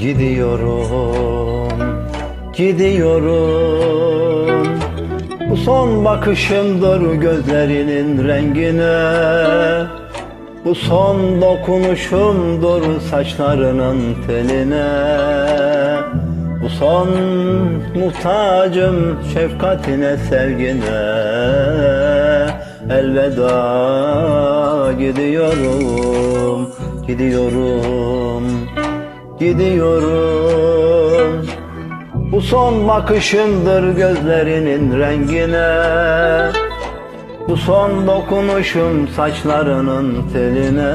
Gidiyorum, gidiyorum. Bu son bakışımdır gözlerinin rengine. Bu son dokunuşumdur saçlarının teline. Bu son muhtacım şefkatine sevgine. Elveda gidiyorum, gidiyorum gidiyorum Bu son bakışımdır gözlerinin rengine. Bu son dokunuşum saçlarının teline.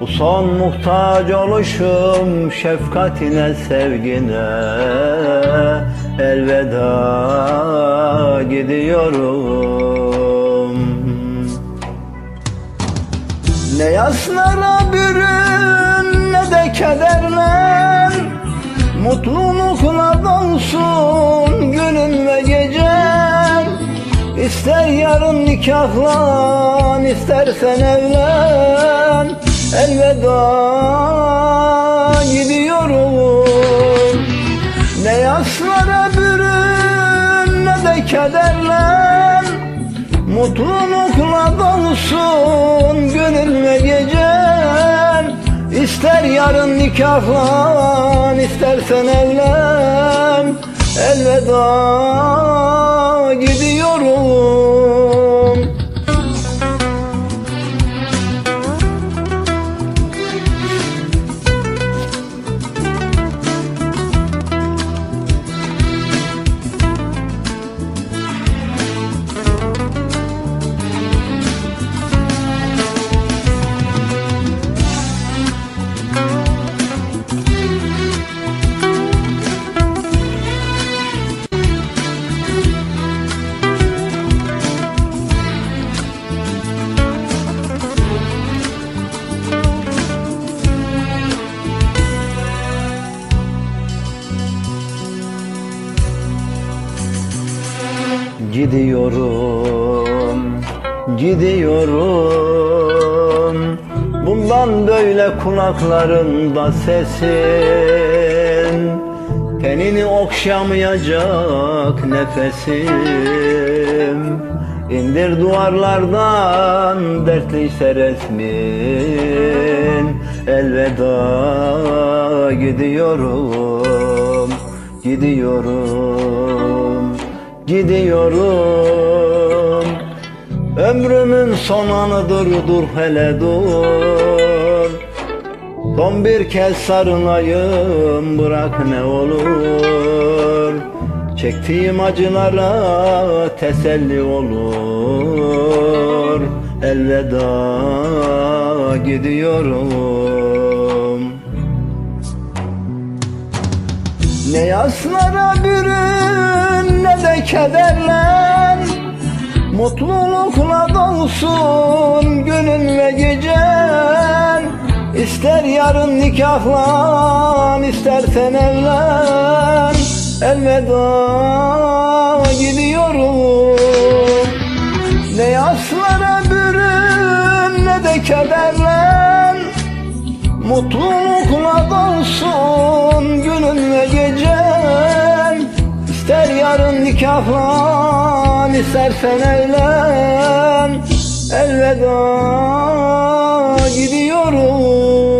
Bu son muhtaç oluşum şefkatine sevgine. Elveda gidiyorum. Ne yaslara bürün kederler Mutlulukla dolsun günün ve gecen. İster yarın nikahlan istersen evlen Elveda gidiyorum Ne yaslara bürün ne de kederler Mutlulukla dolsun günün ve gecen İster yarın nikahlan istersen evlen. Elveda gidiyorum Gidiyorum, gidiyorum. Bundan böyle kulaklarında sesin Tenini okşamayacak nefesim. İndir duvarlardan dertliyse resmin. Elveda gidiyorum, gidiyorum gidiyorum. Ömrümün son anıdır dur hele dur. Son bir kez sarılayım bırak ne olur. Çektiğim acılara teselli olur. Elveda gidiyorum. Ne yaslara bürün ne de kederlen Mutlulukla dolsun günün ve gecen. İster yarın nikahlan istersen evlen. Elveda gidiyorum. Ne yaslara bürün ne de kederlen Mutlulukla dolsun Ayaklan istersen evlen. Elveda gidiyorum.